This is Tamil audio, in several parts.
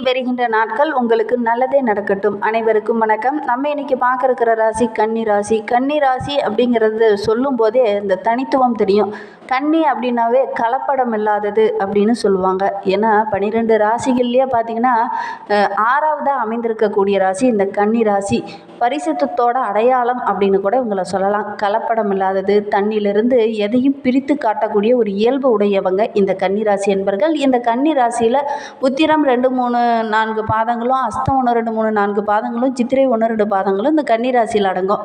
வருகின்ற நாட்கள் உங்களுக்கு நல்லதே நடக்கட்டும். அனைவருக்கும் வணக்கம். நம்ம இன்னைக்கு பார்க்க இருக்கிற ராசி கன்னி ராசி. கன்னி ராசி அப்படிங்கிறது சொல்லும் போதே இந்த தனித்துவம் தெரியும். கன்னி அப்படின்னாவே கலப்படம் இல்லாதது அப்படின்னு சொல்லுவாங்க. ஏன்னா பன்னிரெண்டு ராசிகள்லேயே பார்த்தீங்கன்னா ஆறாவதாக அமைந்திருக்கக்கூடிய ராசி இந்த கன்னி ராசி. பரிசுத்தத்தோட அடையாளம் அப்படின்னு கூட இவங்களை சொல்லலாம். கலப்படம் இல்லாதது தண்ணியிலிருந்து எதையும் பிரித்து காட்டக்கூடிய ஒரு இயல்பு உடையவங்க இந்த கன்னி ராசி என்பர்கள். இந்த கன்னி ராசியில் உத்திரம் ரெண்டு மூணு நான்கு பாதங்களும் அஸ்தம் ஒன்று ரெண்டு மூணு நான்கு பாதங்களும் சித்திரை ஒன்று ரெண்டு பாதங்களும் இந்த கன்னி ராசியில் அடங்கும்.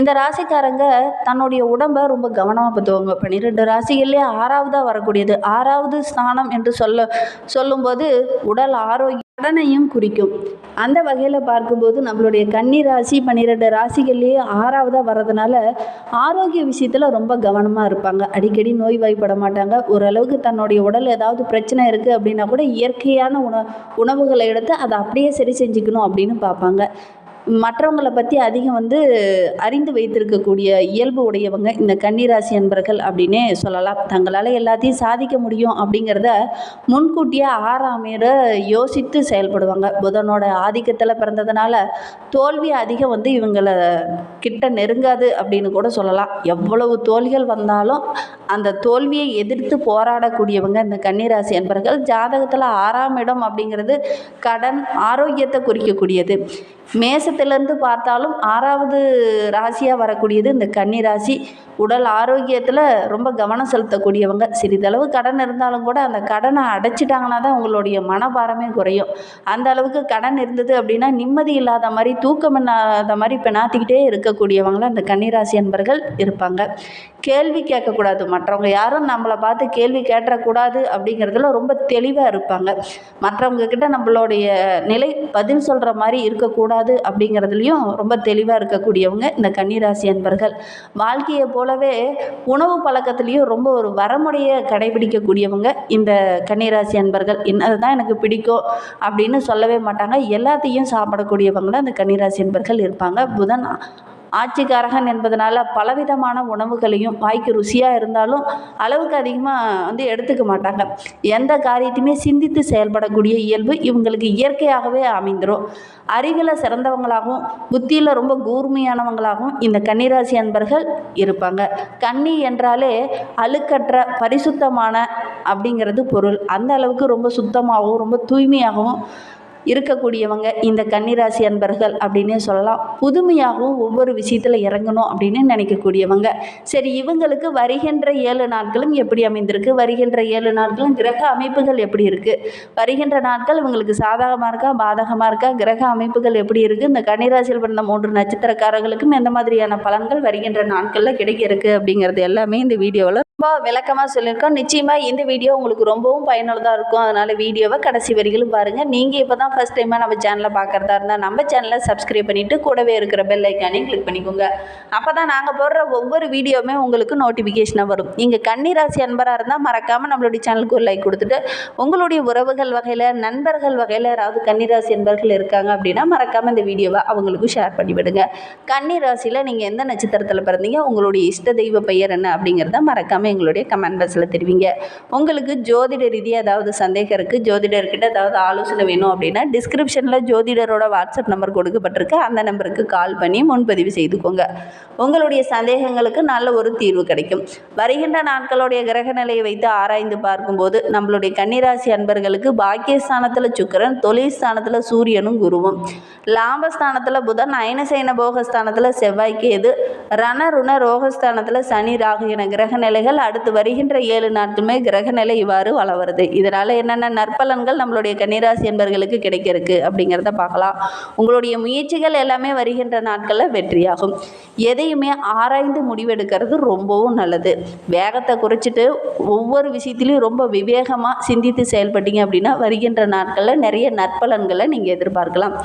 இந்த ராசிக்காரங்க தன்னுடைய உடம்பை ரொம்ப கவனமாக பார்த்துவாங்க பன்னிரெண்டு ராசிகள்லேயே ஆறாவதாக வரக்கூடியது. ஆறாவது ஸ்தானம் என்று சொல்ல சொல்லும்போது உடல் ஆரோக்கியம் கடனையும் குறிக்கும். அந்த வகையில் பார்க்கும்போது நம்மளுடைய கன்னி ராசி பன்னிரெண்டு ராசிகள்லேயே ஆறாவதாக வர்றதுனால ஆரோக்கிய விஷயத்தில் ரொம்ப கவனமாக இருப்பாங்க. அடிக்கடி நோய்வாய்ப்பட மாட்டாங்க. ஓரளவுக்கு தன்னுடைய உடல் ஏதாவது பிரச்சனை இருக்குது அப்படின்னா கூட இயற்கையான உண உணவுகளை எடுத்து அதை அப்படியே சரி செஞ்சுக்கணும் அப்படின்னு பார்ப்பாங்க. மற்றவங்களை பற்றி அதிகம் வந்து அறிந்து வைத்திருக்கக்கூடிய இயல்பு உடையவங்க இந்த கன்னிராசி அன்பர்கள் அப்படின்னே சொல்லலாம். தங்களால் எல்லாத்தையும் சாதிக்க முடியும் அப்படிங்கிறத முன்கூட்டியே ஆறாமையிட யோசித்து செயல்படுவாங்க. புதனோட ஆதிக்கத்தில் பிறந்ததுனால தோல்வி அதிகம் வந்து இவங்களை கிட்ட நெருங்காது அப்படின்னு கூட சொல்லலாம். எவ்வளவு தோல்விகள் வந்தாலும் அந்த தோல்வியை எதிர்த்து போராடக்கூடியவங்க இந்த கன்னிராசி அன்பர்கள். ஜாதகத்தில் ஆறாம் இடம் அப்படிங்கிறது கடன் ஆரோக்கியத்தை குறிக்கக்கூடியது. மேசத்திலேருந்து பார்த்தாலும் ஆறாவது ராசியாக வரக்கூடியது இந்த கன்னி ராசி. உடல் ஆரோக்கியத்தில் ரொம்ப கவனம் செலுத்தக்கூடியவங்க. சிறிதளவு கடன் இருந்தாலும் கூட அந்த கடனை அடைச்சிட்டாங்கன்னா தான் உங்களுடைய மனபாரமே குறையும். அந்த அளவுக்கு கடன் இருந்தது அப்படின்னா நிம்மதி இல்லாத மாதிரி தூக்கம் இல்லாத மாதிரி பெணாத்திக்கிட்டே இருக்கக்கூடியவங்களாம் அந்த கன்னிராசி அன்பர்கள் இருப்பாங்க. கேள்வி கேட்கக்கூடாது. மற்றவங்க யாரும் நம்மளை பார்த்து கேள்வி கேட்டக்கூடாது அப்படிங்கிறதுல ரொம்ப தெளிவாக இருப்பாங்க. மற்றவங்க கிட்ட நம்மளுடைய நிலை பதில் சொல்கிற மாதிரி இருக்கக்கூடாது அப்படி அப்படிங்கிறதுலையும் ரொம்ப தெளிவாக இருக்கக்கூடியவங்க இந்த கன்னிராசி அன்பர்கள். வாழ்க்கையை போலவே உணவு பழக்கத்துலேயும் ரொம்ப ஒரு வரமுறையை கடைபிடிக்கக்கூடியவங்க இந்த கன்னிராசி அன்பர்கள். இன்னதுதான் எனக்கு பிடிக்கும் அப்படின்னு சொல்லவே மாட்டாங்க. எல்லாத்தையும் சாப்பிடக்கூடியவங்க தான் இந்த கன்னிராசி அன்பர்கள் இருப்பாங்க. புதன் ஆட்சிக்காரகன் என்பதனால பலவிதமான உணவுகளையும் வாய்க்கு ருசியாக இருந்தாலும் அளவுக்கு அதிகமாக வந்து எடுத்துக்க மாட்டாங்க. எந்த காரியத்தையுமே சிந்தித்து செயல்படக்கூடிய இயல்பு இவங்களுக்கு இயற்கையாகவே அமைந்துடும் அறிவில் சிறந்தவங்களாகவும் புத்தியில் ரொம்ப கூர்மையானவங்களாகவும் இந்த கன்னிராசி அன்பர்கள் இருப்பாங்க. கன்னி என்றாலே அழுக்கற்ற பரிசுத்தமான அப்படிங்கிறது பொருள். அந்த அளவுக்கு ரொம்ப சுத்தமாகவும் ரொம்ப தூய்மையாகவும் இருக்கக்கூடியவங்க இந்த கன்னிராசி அன்பர்கள் அப்படின்னே சொல்லலாம். புதுமையாகவும் ஒவ்வொரு விஷயத்தில் இறங்கணும் அப்படின்னு நினைக்கக்கூடியவங்க. சரி இவங்களுக்கு வருகின்ற ஏழு நாட்களும் எப்படி அமைந்திருக்கு? வருகின்ற ஏழு நாட்களும் கிரக அமைப்புகள் எப்படி இருக்குது வருகின்ற நாட்கள் இவங்களுக்கு சாதகமாக இருக்கா? பாதகமாக இருக்கா? கிரக அமைப்புகள் எப்படி இருக்குது இந்த கன்னிராசியில் பிறந்த மூன்று நட்சத்திரக்காரர்களுக்கும் எந்த மாதிரியான பலன்கள் வருகின்ற நாட்களில் கிடைக்க இருக்குது அப்படிங்கிறது எல்லாமே இந்த வீடியோவில் ரொம்ப விளக்கமாக சொல்லியிருக்கோம். நிச்சயமாக இந்த வீடியோ உங்களுக்கு ரொம்பவும் பயனுள்ளதாக இருக்கும். அதனால் வீடியோவை கடைசி வரிகளும் பாருங்கள் நீங்கள் இப்போ தான் ஃபஸ்ட் டைமாக நம்ம சேனலை பார்க்குறதா இருந்தால் நம்ம சேனலை சப்ஸ்கிரைப் பண்ணிவிட்டு கூடவே இருக்கிற பெல் ஐக்கானையும் கிளிக் பண்ணிக்கோங்க. அப்போ தான் நாங்கள் போடுற ஒவ்வொரு வீடியோவுமே உங்களுக்கு நோட்டிஃபிகேஷனாக வரும். நீங்கள் கன்னிராசி அன்பராக இருந்தால் மறக்காமல் நம்மளுடைய சேனலுக்கு ஒரு லைக் கொடுத்துட்டு உங்களுடைய உறவுகள் வகையில் நண்பர்கள் வகையில் யாராவது கன்னிராசி அன்பர்கள் இருக்காங்க அப்படின்னா மறக்காமல் இந்த வீடியோவை அவங்களுக்கும் ஷேர் பண்ணிவிடுங்க. கன்னி ராசியில் நீங்கள் எந்த நட்சத்திரத்தில் பிறந்தீங்க உங்களுடைய இஷ்ட தெய்வ பெயர் என்ன அப்படிங்கிறத மறக்காமல் எங்களுடைய கமெண்ட் பாக்ஸில் தெரிவிங்க. உங்களுக்கு ஜோதிட ரீதியாக ஏதாவது சந்தேகம் இருக்குது ஜோதிடர்கிட்ட ஏதாவது ஆலோசனை வேணும் அப்படின்னா டிஸ்கிரிப்ஷனில் ஜோதிடரோட வாட்ஸ்அப் நம்பர் கொடுக்கப்பட்டிருக்கு. அந்த நம்பருக்கு கால் பண்ணி முன்பதிவு செய்துக்கோங்க. உங்களுடைய சந்தேகங்களுக்கு நல்ல ஒரு தீர்வு கிடைக்கும். வருகின்ற நாட்களுடைய கிரக நிலையை வைத்து ஆராய்ந்து பார்க்கும்போது நம்மளுடைய கன்னிராசி அன்பர்களுக்கு பாக்கியஸ்தானத்தில் சுக்கரன் தொழில் ஸ்தானத்தில் சூரியனும் குருவும். லாபஸ்தானத்தில் புதன் அயனசைன போகஸ்தானத்தில் செவ்வாய் ரண ரணருண ரோகஸ்தானத்தில் சனி ராகு என கிரக நிலைகள் அடுத்து வருகின்ற ஏழு நாட்களுமே கிரக நிலை இவ்வாறு வளவருது. இதனால் என்னென்ன நற்பலன்கள் நம்மளுடைய கன்னிராசி என்பர்களுக்கு கிடைக்கிறதுக்கு அப்படிங்கிறத பார்க்கலாம். உங்களுடைய முயற்சிகள் எல்லாமே வருகின்ற நாட்களில் வெற்றியாகும். எதையுமே ஆராய்ந்து முடிவெடுக்கிறது ரொம்பவும் நல்லது. வேகத்தை குறைச்சிட்டு ஒவ்வொரு விஷயத்துலையும் ரொம்ப விவேகமாக சிந்தித்து செயல்பட்டீங்க அப்படின்னா வருகின்ற நாட்களில் நிறைய நற்பலன்களை நீங்கள் எதிர்பார்க்கலாம்.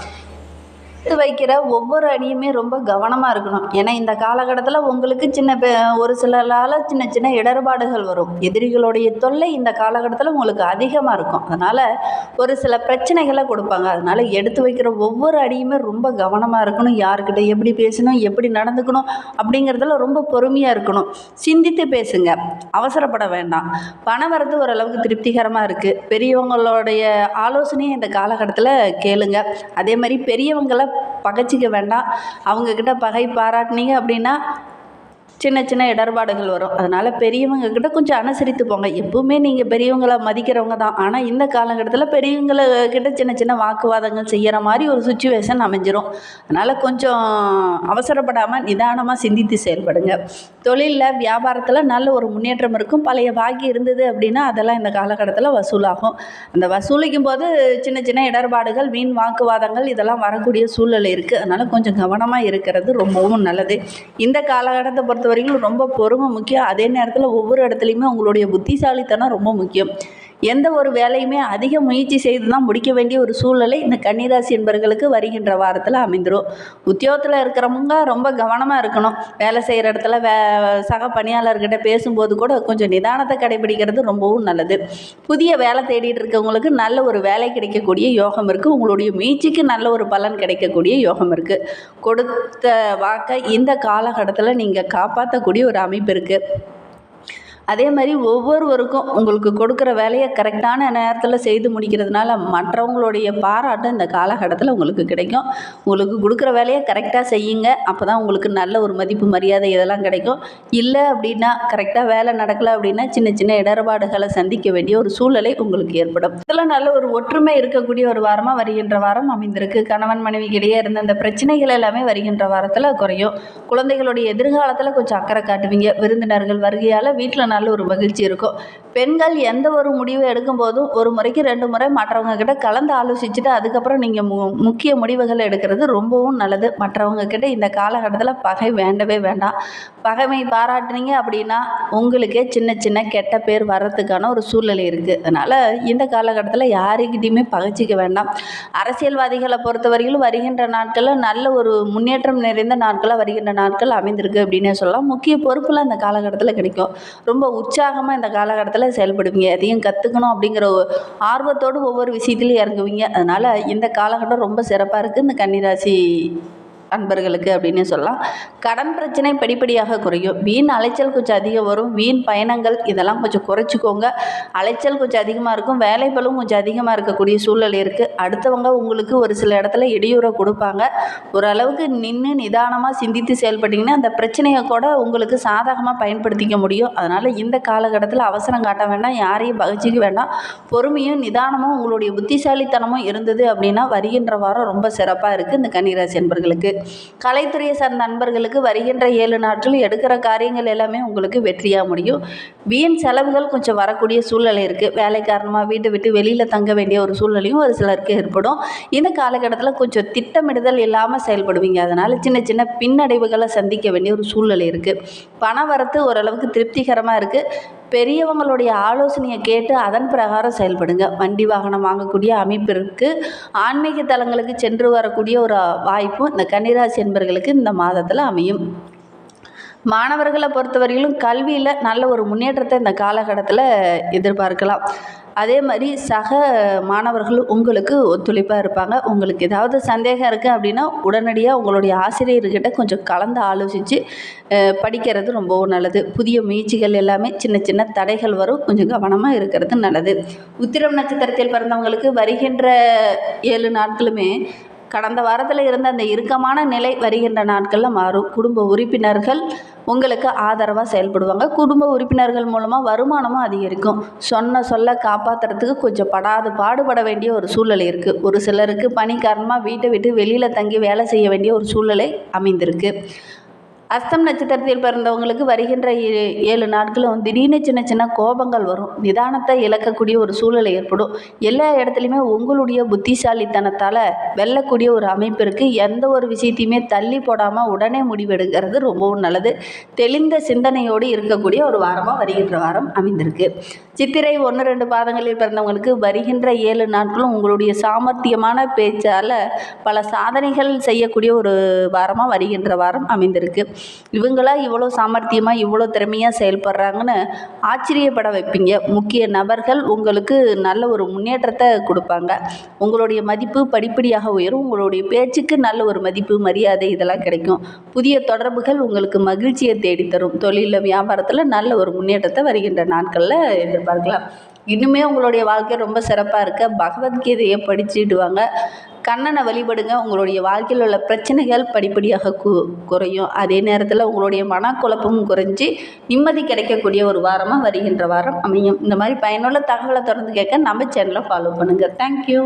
எடுத்து வைக்கிற ஒவ்வொரு அடியுமே ரொம்ப கவனமாக இருக்கணும். ஏன்னா இந்த காலகட்டத்தில் உங்களுக்கு சின்ன பெ ஒரு சிலரால் சின்ன சின்ன இடர்பாடுகள் வரும். எதிரிகளுடைய தொல்லை இந்த காலகட்டத்தில் உங்களுக்கு அதிகமாக இருக்கும். அதனால் ஒரு சில பிரச்சனைகளை கொடுப்பாங்க. அதனால் எடுத்து வைக்கிற ஒவ்வொரு அடியுமே ரொம்ப கவனமாக இருக்கணும். யாருக்கிட்ட எப்படி பேசணும் எப்படி நடந்துக்கணும் அப்படிங்கிறதுல ரொம்ப பொறுமையாக இருக்கணும். சிந்தித்து பேசுங்க. அவசரப்பட வேண்டாம். பணம் வரது ஓரளவுக்கு திருப்திகரமாக இருக்குது பெரியவங்களுடைய ஆலோசனையை இந்த காலகட்டத்தில் கேளுங்க. அதே மாதிரி பெரியவங்களை பகைச்சிக்க வேண்டாம். அவங்கக்கிட்ட பகை பாராட்டினீங்க அப்படின்னா சின்ன சின்ன இடர்பாடுகள் வரும். அதனால் பெரியவங்க கிட்ட கொஞ்சம் அனுசரித்து போங்க. எப்பவுமே நீங்கள் பெரியவங்களை மதிக்கிறவங்க தான். ஆனால் இந்த காலகட்டத்தில் பெரியவங்கள கிட்ட சின்ன சின்ன வாக்குவாதங்கள் செய்கிற மாதிரி ஒரு சுச்சுவேஷன் அமைஞ்சிரும். அதனால் கொஞ்சம் அவசரப்படாமல் நிதானமாக சிந்தித்து செயல்படுங்க. தொழிலில் வியாபாரத்தில் நல்ல ஒரு முன்னேற்றம் இருக்கும். பழைய பாக்கி இருந்தது அப்படின்னா அதெல்லாம் இந்த காலகட்டத்தில் வசூலாகும். அந்த வசூலிக்கும் போது சின்ன சின்ன இடர்பாடுகள் வீண் வாக்குவாதங்கள் இதெல்லாம் வரக்கூடிய சூழ்நிலை இருக்குது அதனால் கொஞ்சம் கவனமாக இருக்கிறது ரொம்பவும் நல்லது. இந்த காலகட்டத்தை பொறுத்த வரைக்கும் ரொம்ப பொறுமை முக்கியம். அதே நேரத்தில் ஒவ்வொரு இடத்துலையுமே உங்களுடைய புத்திசாலித்தனம் ரொம்ப முக்கியம். எந்த ஒரு வேலையுமே அதிக முயற்சி செய்து தான் முடிக்க வேண்டிய ஒரு சூழ்நிலை இந்த கன்னிராசி என்பர்களுக்கு வருகின்ற வாரத்தில் அமைந்துடும் உத்தியோகத்தில் இருக்கிறவங்க ரொம்ப கவனமாக இருக்கணும். வேலை செய்கிற இடத்துல வே சக பணியாளர்கிட்ட பேசும்போது கூட கொஞ்சம் நிதானத்தை கடைபிடிக்கிறது ரொம்பவும் நல்லது. புதிய வேலை தேடிட்டு இருக்கவங்களுக்கு நல்ல ஒரு வேலை கிடைக்கக்கூடிய யோகம் இருக்குது உங்களுடைய முயற்சிக்கு நல்ல ஒரு பலன் கிடைக்கக்கூடிய யோகம் இருக்குது கொடுத்த வாக்கை இந்த காலகட்டத்தில் நீங்கள் காப்பாற்றக்கூடிய ஒரு அமைப்பு இருக்குது அதே மாதிரி ஒவ்வொருவருக்கும் உங்களுக்கு கொடுக்குற வேலையை கரெக்டான நேரத்தில் செய்து முடிக்கிறதுனால மற்றவங்களுடைய பாராட்டும் இந்த காலகட்டத்தில் உங்களுக்கு கிடைக்கும். உங்களுக்கு கொடுக்குற வேலையை கரெக்டாக செய்யுங்க. அப்போ தான் உங்களுக்கு நல்ல ஒரு மதிப்பு மரியாதை இதெல்லாம் கிடைக்கும். இல்லை அப்படின்னா கரெக்டாக வேலை நடக்கலை அப்படின்னா சின்ன சின்ன இடர்பாடுகளை சந்திக்க வேண்டிய ஒரு சூழ்நிலை உங்களுக்கு ஏற்படும். இதில் நல்ல ஒரு ஒற்றுமை இருக்கக்கூடிய ஒரு வாரமாக வருகின்ற வாரம் அமைந்திருக்கு. கணவன் மனைவிக்கிடையே இருந்த அந்த பிரச்சனைகள் எல்லாமே வருகின்ற வாரத்தில் குறையும். குழந்தைகளுடைய எதிர்காலத்தில் கொஞ்சம் அக்கறை காட்டுவீங்க. விருந்தினர்கள் வருகையால் வீட்டில் நல்ல ஒரு மகிழ்ச்சி இருக்கும். பெண்கள் எந்த ஒரு முடிவு எடுக்கும்போதும் ஒரு முறைக்கு ரெண்டு முறை மற்றவங்க கிட்ட கலந்து ஆலோசிச்சுட்டு அதுக்கப்புறம் நீங்கள் மு முக்கிய முடிவுகள் எடுக்கிறது ரொம்பவும் நல்லது. மற்றவங்க கிட்ட இந்த காலகட்டத்தில் பகை வேண்டவே வேண்டாம். பகைமை பாராட்டினீங்க அப்படின்னா உங்களுக்கே சின்ன சின்ன கெட்ட பேர் வர்றதுக்கான ஒரு சூழ்நிலை இருக்குது அதனால் இந்த காலகட்டத்தில் யாருக்கிட்டையுமே பகைச்சிக்க வேண்டாம். அரசியல்வாதிகளை பொறுத்தவரையிலும் வருகின்ற நாட்களில் நல்ல ஒரு முன்னேற்றம் நிறைந்த நாட்களாக வருகின்ற நாட்கள் அமைந்திருக்கு அப்படின்னே சொல்லலாம். முக்கிய பொறுப்புலாம் இந்த காலகட்டத்தில் கிடைக்கும். ரொம்ப உற்சாகமாக இந்த காலகட்டத்தில் செயல்படுவீங்க. எதையும் கற்றுக்கணும் அப்படிங்கிற ஒரு ஆர்வத்தோடு ஒவ்வொரு விஷயத்துலையும் இறங்குவீங்க. அதனால் இந்த காலகட்டம் ரொம்ப சிறப்பாக இருக்குது இந்த கன்னிராசி அன்பர்களுக்கு அப்படின்னு சொல்லலாம். கடன் பிரச்சனை படிப்படியாக குறையும். வீண் அலைச்சல் கொஞ்சம் அதிகம் வரும். வீண் பயணங்கள் இதெல்லாம் கொஞ்சம் குறைச்சிக்கோங்க. அலைச்சல் கொஞ்சம் அதிகமாக இருக்கும். வேலைப்பளும் கொஞ்சம் அதிகமாக இருக்கக்கூடிய சூழ்நிலை இருக்குது அடுத்தவங்க உங்களுக்கு ஒரு சில இடத்துல இடையூறை கொடுப்பாங்க. ஓரளவுக்கு நின்று நிதானமாக சிந்தித்து செயல்பட்டிங்கன்னா அந்த பிரச்சனையை கூட உங்களுக்கு சாதகமாக பயன்படுத்திக்க முடியும். அதனால் இந்த காலகட்டத்தில் அவசரம் காட்ட வேண்டாம். யாரையும் பகிச்சிக்க வேண்டாம். பொறுமையும் நிதானமும் உங்களுடைய புத்திசாலித்தனமும் இருந்தது அப்படின்னா வருகின்ற வாரம் ரொம்ப சிறப்பாக இருக்குது இந்த கன்னிராசி என்பர்களுக்கு கலைத்துறையை சார்ந்த நண்பர்களுக்கு வருகின்ற ஏழு நாட்கள் எடுக்கிற காரியங்கள் எல்லாமே உங்களுக்கு வெற்றியாக முடியும். வீண் செலவுகள் கொஞ்சம் வரக்கூடிய சூழ்நிலை இருக்குது வேலை காரணமாக வீட்டை விட்டு வெளியில் தங்க வேண்டிய ஒரு சூழ்நிலையும் ஒரு சிலருக்கு ஏற்படும். இந்த காலகட்டத்தில் கொஞ்சம் திட்டமிடுதல் இல்லாமல் செயல்படுவீங்க. அதனால் சின்ன சின்ன பின்னடைவுகளை சந்திக்க வேண்டிய ஒரு சூழ்நிலை இருக்குது பண வரத்து ஓரளவுக்கு திருப்திகரமாக இருக்குது பெரியவங்களுடைய ஆலோசனையை கேட்டு அதன் பிரகாரம் செயல்படுங்க. வண்டி வாகனம் வாங்கக்கூடிய அமைப்பு இருக்குது ஆன்மீக தலங்களுக்கு சென்று வரக்கூடிய ஒரு வாய்ப்பும் இந்த கன்னிராசி என்பர்களுக்கு இந்த மாதத்தில் அமையும். மாணவர்களை பொறுத்தவரையிலும் கல்வியில் நல்ல ஒரு முன்னேற்றத்தை இந்த காலகட்டத்தில் எதிர்பார்க்கலாம். அதே மாதிரி சக மாணவர்களும் உங்களுக்கு ஒத்துழைப்பாக இருப்பாங்க. உங்களுக்கு ஏதாவது சந்தேகம் இருக்குது அப்படின்னா உடனடியாக உங்களுடைய ஆசிரியர்கிட்ட கொஞ்சம் கலந்து ஆலோசித்து படிக்கிறது ரொம்பவும் நல்லது. புதிய முயற்சிகள் எல்லாமே சின்ன சின்ன தடைகள் வரும். கொஞ்சம் கவனமாக இருக்கிறது நல்லது. உத்திரம் நட்சத்திரத்தில் பிறந்தவங்களுக்கு வருகின்ற ஏழு நாட்களுமே கடந்த வாரத்தில் இருந்த அந்த இறுக்கமான நிலை வருகின்ற நாட்களில் மாறும் குடும்ப உறுப்பினர்கள் உங்களுக்கு ஆதரவாக செயல்படுவாங்க. குடும்ப உறுப்பினர்கள் மூலமாக வருமானமும் அதிகரிக்கும். சொன்ன சொல்ல காப்பாற்றுறதுக்கு கொஞ்சம் படாது பாடுபட வேண்டிய ஒரு சூழ்நிலை இருக்குது ஒரு சிலருக்கு பணி காரணமாக வீட்டை விட்டு வெளியில் தங்கி வேலை செய்ய வேண்டிய ஒரு சூழ்நிலை அமைந்திருக்கு. அஸ்தம் நட்சத்திரத்தில் பிறந்தவங்களுக்கு வருகின்ற ஏ- ஏழு நாட்களும் திடீர்னு சின்ன சின்ன கோபங்கள் வரும். நிதானத்தை இழக்கக்கூடிய ஒரு சூழ்நிலை ஏற்படும். எல்லா இடத்துலையுமே உங்களுடைய புத்திசாலித்தனத்தால் வெல்லக்கூடிய ஒரு அமைப்பு இருக்குது எந்த ஒரு விஷயத்தையுமே தள்ளி போடாமல் உடனே முடிவெடுக்கிறது ரொம்பவும் நல்லது. தெளிந்த சிந்தனையோடு இருக்கக்கூடிய ஒரு வாரமாக வருகின்ற வாரம் அமைந்திருக்கு. சித்திரை ஒன்று ரெண்டு பாதங்களில் பிறந்தவங்களுக்கு வருகின்ற ஏழு நாட்களும் உங்களுடைய சாமர்த்தியமான பேச்சால் பல சாதனைகள் செய்யக்கூடிய ஒரு வாரமாக வருகின்ற வாரம் அமைந்திருக்கு. இவங்களாம் இவ்வளோ சாமர்த்தியமாக இவ்வளோ திறமையாக செயல்படுறாங்கன்னு ஆச்சரியப்பட வைப்பீங்க. முக்கிய நபர்கள் உங்களுக்கு நல்ல ஒரு முன்னேற்றத்தை கொடுப்பாங்க. உங்களுடைய மதிப்பு படிப்படியாக உயரும். உங்களுடைய பேச்சுக்கு நல்ல ஒரு மதிப்பு மரியாதை இதெல்லாம் கிடைக்கும். புதிய தொடர்புகள் உங்களுக்கு மகிழ்ச்சியை தேடித்தரும். தொழிலில் வியாபாரத்தில் நல்ல ஒரு முன்னேற்றத்தை வருகின்ற நாட்களில் எதிர்பார்க்கலாம். இன்னுமே உங்களுடைய வாழ்க்கை ரொம்ப சிறப்பாக இருக்க. பகவத்கீதையை படிச்சுடுவாங்க கண்ணனை வழிபடுங்க. உங்களுடைய வாழ்க்கையில் உள்ள பிரச்சனைகள் படிப்படியாக கு குறையும். அதே நேரத்தில் உங்களுடைய மனக்குழப்பமும் குறைஞ்சி நிம்மதி கிடைக்கக்கூடிய ஒரு வாரமாக வருகின்ற வாரம் அமையும். இந்த மாதிரி பயனுள்ள தகவலை தொடர்ந்து கேட்க நம்ம சேனலை ஃபாலோ பண்ணுங்கள் தேங்க்யூ